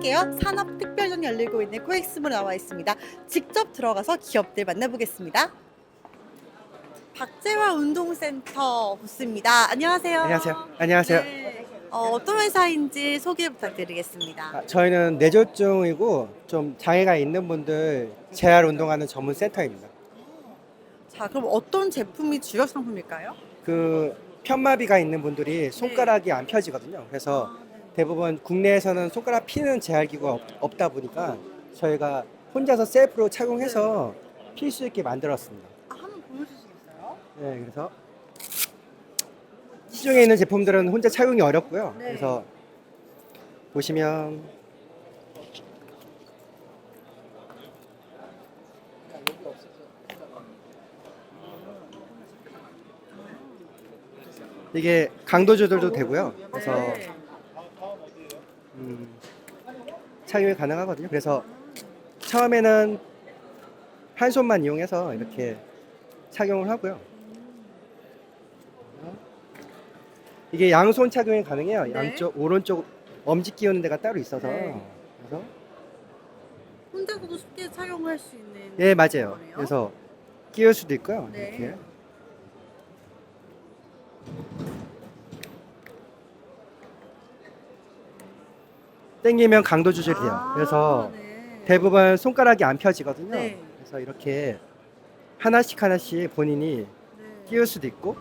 함께요. 산업 특별전 열리고 있는 코엑스모에 나와 있습니다. 직접 들어가서 기업들 만나보겠습니다. 박재화 운동센터 부스입니다. 안녕하세요. 안녕하세요. 안녕하세요. 네. 어, 어떤 회사인지 소개 부탁드리겠습니다. 아, 저희는 뇌졸중이고 좀 장애가 있는 분들 재활 운동하는 전문 센터입니다. 자, 그럼 어떤 제품이 주력 상품일까요? 그 편마비가 있는 분들이 손가락이 안 펴지거든요. 그래서 대부분 국내에서는 손가락 피는 재활 기구가 없, 없다 보니까 저희가 혼자서 셀프로 착용해서 필 수 있게 만들었습니다. 아, 한번 보여주시겠어요? 네, 그래서 시중에 있는 제품들은 혼자 착용이 어렵고요. 네. 그래서 보시면 이게 강도 조절도 되고요. 그래서 네. 음, 착용이 가능하거든요. 그래서 처음에는 한 손만 이용해서 이렇게 착용을 하고요. 이게 양손 착용이 가능해요. 네. 양쪽 오른쪽 엄지 끼우는 데가 따로 있어서 네. 그래서 혼자서도 쉽게 착용할 수 있는 예 맞아요. 거네요. 그래서 끼울 수도 있고요. 네. 이렇게 당기면 강도 조절이 돼요. 아, 그래서 네. 대부분 손가락이 안 펴지거든요. 네. 그래서 이렇게 하나씩 하나씩 본인이 네. 끼울 수도 있고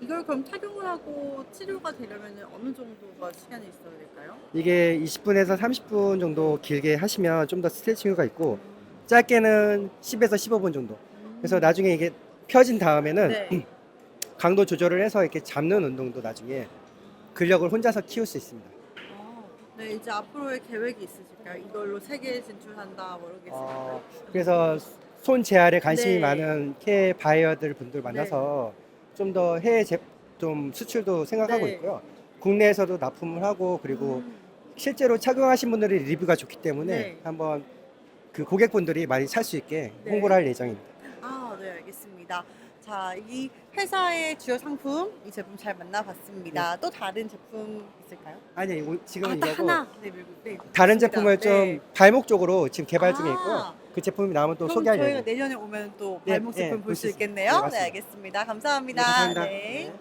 이걸 그럼 착용을 하고 치료가 되려면 어느 정도가 시간이 있어야 될까요? 이게 20분에서 30분 정도 길게 하시면 좀 더 스트레칭가 있고 짧게는 10에서 15분 정도. 그래서 나중에 이게 펴진 다음에는 네. 강도 조절을 해서 이렇게 잡는 운동도 나중에 근력을 혼자서 키울 수 있습니다. 어, 네 이제 앞으로의 계획이 있으실까요? 이걸로 세계 진출한다 뭐게 있을까요? 어, 그래서 손 재활에 관심이 네. 많은 K 바이어들 분들 만나서 좀 더 해외 제, 좀 수출도 생각하고 네. 있고요. 국내에서도 납품을 하고 그리고 음, 실제로 착용하신 분들이 리뷰가 좋기 때문에 네. 한번 그 고객분들이 많이 살 수 있게 네. 홍보를 할 예정입니다. 아, 네, 알겠습니다. 자, 이 회사의 주요 상품 이 제품 잘 만나봤습니다. 또 다른 제품 있을까요? 아니 오- 아, 지금은 딱 이거고 하나. 네, 네, 네, 다른 좋습니다. 제품을 좀 네. 발목 쪽으로 지금 개발 중에 아. 있고요. 그 제품이 나오면 또 그럼 소개할 저희가. 내년에 오면 또 네, 발목 네, 제품 볼볼수수 있- 있겠네요. 네, 네, 맞습니다. 알겠습니다. 감사합니다. 네, 감사합니다. 네. 네.